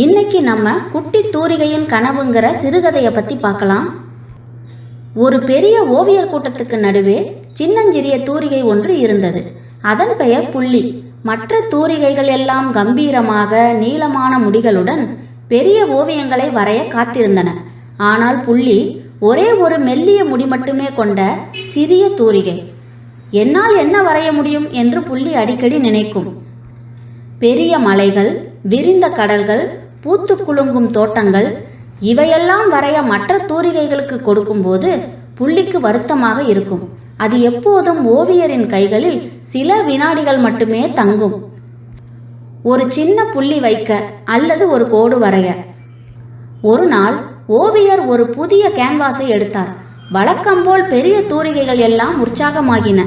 இன்னைக்கு நம்ம குட்டி தூரிகையின் கனவுங்கிற சிறுகதையை பற்றி பார்க்கலாம். ஒரு பெரிய ஓவியர் கூட்டத்துக்கு நடுவே சின்னஞ்சிறிய தூரிகை ஒன்று இருந்தது. அதன் பெயர் புள்ளி. மற்ற தூரிகைகள் எல்லாம் கம்பீரமாக நீளமான முடிகளுடன் பெரிய ஓவியங்களை வரைய காத்திருந்தன. ஆனால் புள்ளி ஒரே ஒரு மெல்லிய முடி மட்டுமே கொண்ட சிறிய தூரிகை. என்னால் என்ன வரைய முடியும் என்று புள்ளி அடிக்கடி நினைக்கும். பெரிய மலைகள் விரிந்த கடல்கள் பூத்து குலுங்கும் தோட்டங்கள் இவையெல்லாம் வரைய மற்ற தூரிகைகளுக்கு கொடுக்கும்போது புள்ளிக்கு வருத்தமாக இருக்கும். அது எப்போதும் ஓவியரின் கைகளில் சில வினாடிகள் மட்டுமே தங்கும். ஒரு சின்ன புள்ளி வைக்க அல்லது ஒரு கோடு வரைய. ஒரு நாள் ஓவியர் ஒரு புதிய கேன்வாஸை எடுத்தார். வழக்கம்போல் பெரிய தூரிகைகள் எல்லாம் உற்சாகமாகின.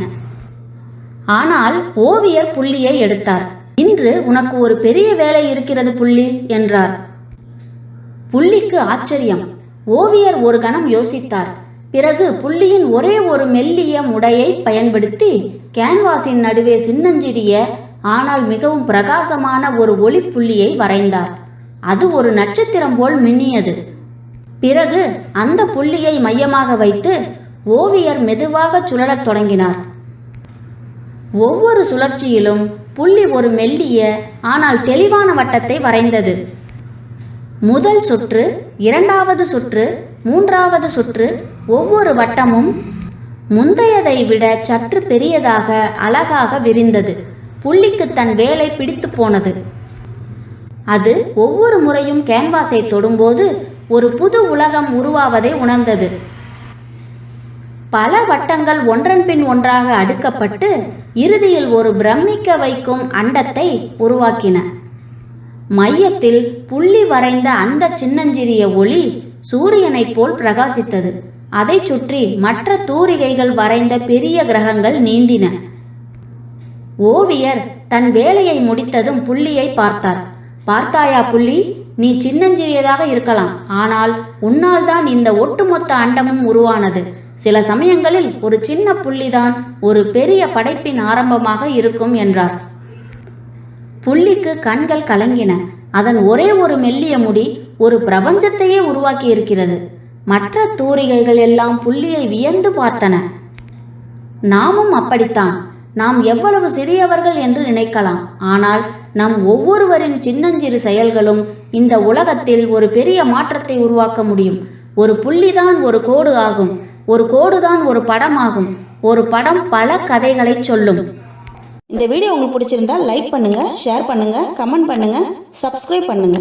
ஆனால் ஓவியர் புள்ளியை எடுத்தார். இன்று உனக்கு ஒரு பெரிய வேலை இருக்கிறது புள்ளி என்றார். புள்ளிக்கு ஆச்சரியம். ஓவியர் ஒரு கணம் யோசித்தார். பிறகு புள்ளியின் ஒரே ஒரு மெல்லிய முடையை பயன்படுத்தி கேன்வாஸின் நடுவே சின்னஞ்சிறிய ஆனால் மிகவும் பிரகாசமான ஒரு ஒளி புள்ளியை வரைந்தார். அது ஒரு நட்சத்திரம் போல் மின்னியது. பிறகு அந்த புள்ளியை மையமாக வைத்து ஓவியர் மெதுவாக சுழலத் தொடங்கினார். ஒவ்வொரு சுழற்சியிலும் புள்ளி ஒரு மெல்லிய ஆனால் தெளிவான வட்டத்தை வரைந்தது. முதல் சுற்று இரண்டாவது சுற்று மூன்றாவது சுற்று ஒவ்வொரு வட்டமும் முந்தையதை விட சற்று பெரியதாக அழகாக விரிந்தது. புள்ளிக்கு தன் வேலை பிடித்து போனது. அது ஒவ்வொரு முறையும் கேன்வாஸை தொடும்போது ஒரு புது உலகம் உருவாவதை உணர்ந்தது. பல வட்டங்கள் ஒன்றன் பின் ஒன்றாக அடுக்கப்பட்டு இறுதியில் ஒரு பிரமிக்க வைக்கும் அண்டத்தை உருவாக்கின. மையத்தில் புள்ளி வரைந்த அந்த சின்னஞ்சிறிய ஒளி சூரியனைப் போல் பிரகாசித்தது. அதைச் சுற்றி மற்ற தூரிகைகள் வரைந்த பெரிய கிரகங்கள் நீந்தின. ஓவியர் தன் வேலையை முடித்ததும் புள்ளியை பார்த்தார். பார்த்தாயா புள்ளி நீ சின்னஞ்சிறியதாக இருக்கலாம். ஆனால் உன்னால் தான் இந்த ஒட்டுமொத்த அண்டமும் உருவானது. சில சமயங்களில் ஒரு சின்ன புள்ளிதான் ஒரு பெரிய படைப்பின் ஆரம்பமாக இருக்கும் என்றார். புள்ளிக்கு கண்கள் கலங்கின. அதன் ஒரே ஒரு மெல்லிய முடி ஒரு பிரபஞ்சத்தையே உருவாக்கி இருக்கிறது மற்ற தூரிகைகள் எல்லாம் புள்ளியை வியந்து பார்த்தன. நாமும் அப்படித்தான். நாம் எவ்வளவு சிறியவர்கள் என்று நினைக்கலாம். ஆனால் நம் ஒவ்வொருவரின் சின்னஞ்சிறு செயல்களும் இந்த உலகத்தில் ஒரு பெரிய மாற்றத்தை உருவாக்க முடியும். ஒரு புள்ளிதான் ஒரு கோடு ஆகும். ஒரு கோடுதான் ஒரு படம் ஆகும் ஒரு படம் பல கதைகளை சொல்லும். இந்த வீடியோ உங்களுக்கு பிடிச்சிருந்தா லைக் பண்ணுங்க ஷேர் பண்ணுங்க கமெண்ட் பண்ணுங்க சப்ஸ்கிரைப் பண்ணுங்க.